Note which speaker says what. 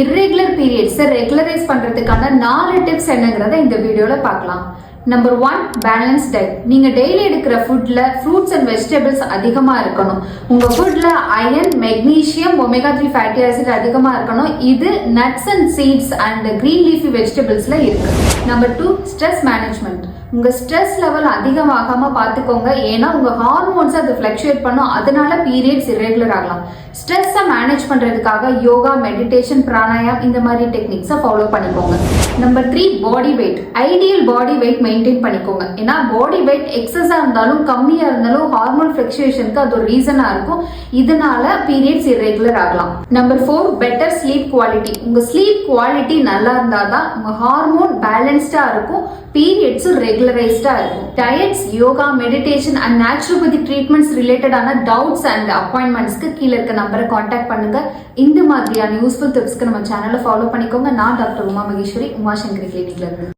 Speaker 1: Irregular பீரியட்ஸை regularise பண்ணுறதுக்கான நாலு tips என்னங்கிறத இந்த வீடியோவில் பார்க்கலாம். நம்பர் ஒன் பேலன்ஸ் டயட் நீங்கள் டெய்லி எடுக்கிற ஃபுட்டில் ஃப்ரூட்ஸ் அண்ட் வெஜிடபிள்ஸ் அதிகமாக இருக்கணும். உங்கள் ஃபுட்டில் iron magnesium omega three fatty acid அதிகமாக இருக்கணும். இது nuts and seeds and green leafy வெஜிடபிள்ஸில் இருக்கு. நம்பர் டூ ஸ்ட்ரெஸ் மேனேஜ்மெண்ட் உங்கள் ஸ்ட்ரெஸ் லெவல் அதிகமாகாமல் பார்த்துக்கோங்க. ஏன்னா உங்கள் ஹார்மோன்ஸ் அது ஃப்ளக்சுவேட் பண்ணும். அதனால பீரியட்ஸ் இரெகுலர் ஆகலாம். ஸ்ட்ரெஸ்ஸை மேனேஜ் பண்ணுறதுக்காக யோகா மெடிடேஷன் பிராணாயாம் இந்த மாதிரி டெக்னிக்ஸை ஃபாலோ பண்ணிக்கோங்க. Number three body weight ideal body weight maintain பண்ணிக்கோங்க. ஏன்னா பாடி வெயிட் எக்ஸஸாக இருந்தாலும் கம்மியாக இருந்தாலும் ஹார்மோன் ஃப்ளக்சுவேஷனுக்கு அது ஒரு ரீசனாக இருக்கும். இதனால பீரியட்ஸ் இரெகுலர் ஆகலாம். Number four better sleep quality உங்கள் ஸ்லீப் குவாலிட்டி நல்லா இருந்தால் தான் உங்கள் ஹார்மோன் பேலன்ஸ்டாக இருக்கும். பீரியட்ஸும் ரெகுலர் ரெகுலரைஸ்டா இருக்கும் diets yoga meditation and naturopathy treatments ரிலேட்டடான டவுட்ஸ் அண்ட் அப்பாயின்மெண்ட்ஸ்க்கு கீழே இருக்க நம்பரை காண்டாக்ட் பண்ணுங்க. இந்த மாதிரியான யூஸ்ஃபுல் டிப்ஸ்க்கு நம்ம சேனலை ஃபாலோ பண்ணிக்கோங்க. நான் டாக்டர் உமா மகேஸ்வரி உமாசங்கரி கிளினிக்ல இருந்து.